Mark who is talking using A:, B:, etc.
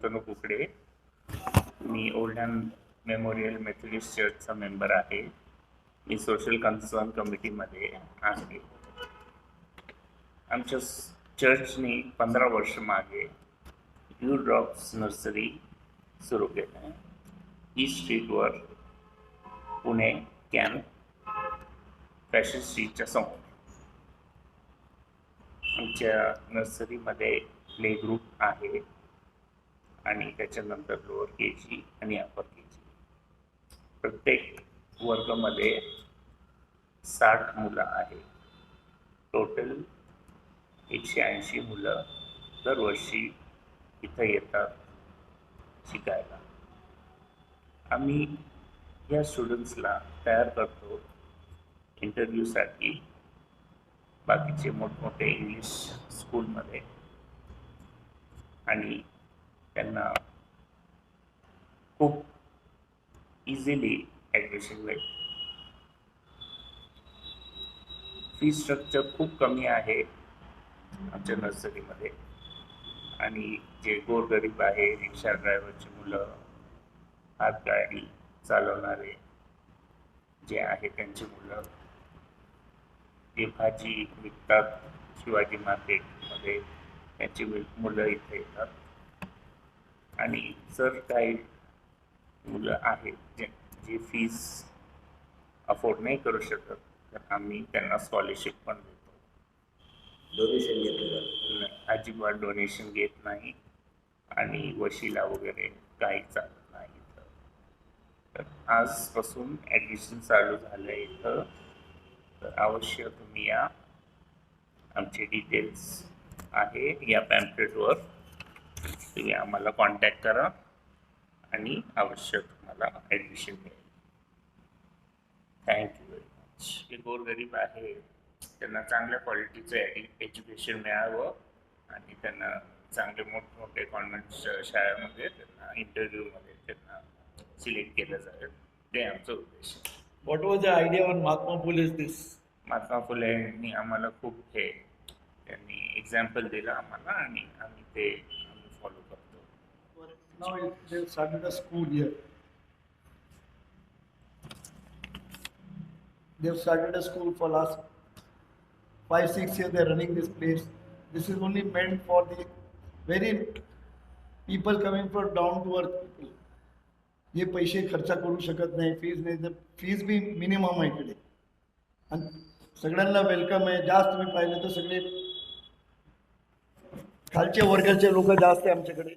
A: शंतनू कुकडे. मी Olden memorial Methodist चर्चचा member आहे. मी सोशल कन्सर्न कमिटीमध्ये आहे. आमच्या चर्चने पंधरा वर्ष मागे यू ड्रॉप्स नर्सरी सुरू केलं आहे ई स्ट्रीटवर पुणे कॅम्प फॅशन स्ट्रीटच्या समोर. आमच्या नर्सरीमध्ये प्ले ग्रुप आहे. आणि त्याच्यानंतर लोअर के जी आणि अपर के जी प्रत्येक वर्गमध्ये साठ मुलं आहे टोटल एकशे ऐंशी मुलं दरवर्षी इथं येतात शिकायला. आम्ही या स्टुडंट्सला तयार करतो इंटरव्ह्यूसाठी बाकीचे मोठमोठे इंग्लिश स्कूलमध्ये आणि त्यांना खूप इझिली ॲडमिशन मिळेल. फी स्ट्रक्चर खूप कमी आहे आमच्या नर्सरीमध्ये आणि जे गोरगरीब आहे रिक्षा ड्रायव्हरची मुलं हातगाडी चालवणारे जे आहे त्यांची मुलं जे भाजी विकतात शिवाजी मार्केटमध्ये त्यांची मुलं इथे येतात. आणि जर काही मुलं आहेत जे जे फीस अफोर्ड नाही करू शकत तर आम्ही त्यांना स्कॉलरशिप पण देतो.
B: डोनेशन घेतलं
A: अजिबात डोनेशन घेत नाही आणि वशिला वगैरे काही चालत नाही इथं. तर आजपासून ॲडमिशन चालू झालं आहे इथं. तर अवश्य तुम्ही या. आमचे डिटेल्स आहे या पॅम्पलेटवर तुम्ही आम्हाला कॉन्टॅक्ट करा आणि अवश्य तुम्हाला ॲडमिशन मिळेल. थँक्यू व्हेरी मच जे गोरगरीब आहे. त्यांना चांगल्या क्वालिटीचं एज्युकेशन मिळावं आणि त्यांना चांगले मोठमोठे कॉन्व्हेंट शाळेमध्ये त्यांना इंटरव्ह्यूमध्ये त्यांना सिलेक्ट केलं जाईल. ते आमचं उद्देश
C: was the idea when Mahatma Phule is this?
A: Mahatma Phule यांनी आम्हाला खूप हे त्यांनी एक्झाम्पल दिलं आम्हाला आणि आम्ही ते follow
C: Now it- they've started a school here. They've started a school for last five, six years. They're running this place. This is only meant for the very people coming from down to earth people. जे पैसे खर्च करू शकत नाही fees नाही तर fees बी minimum आहे इकडे आणि सगळ्यांना वेलकम आहे जास्त तुम्ही पाहिलं तर सगळे खालच्या वर्गाचे लोक जास्त आहे आमच्याकडे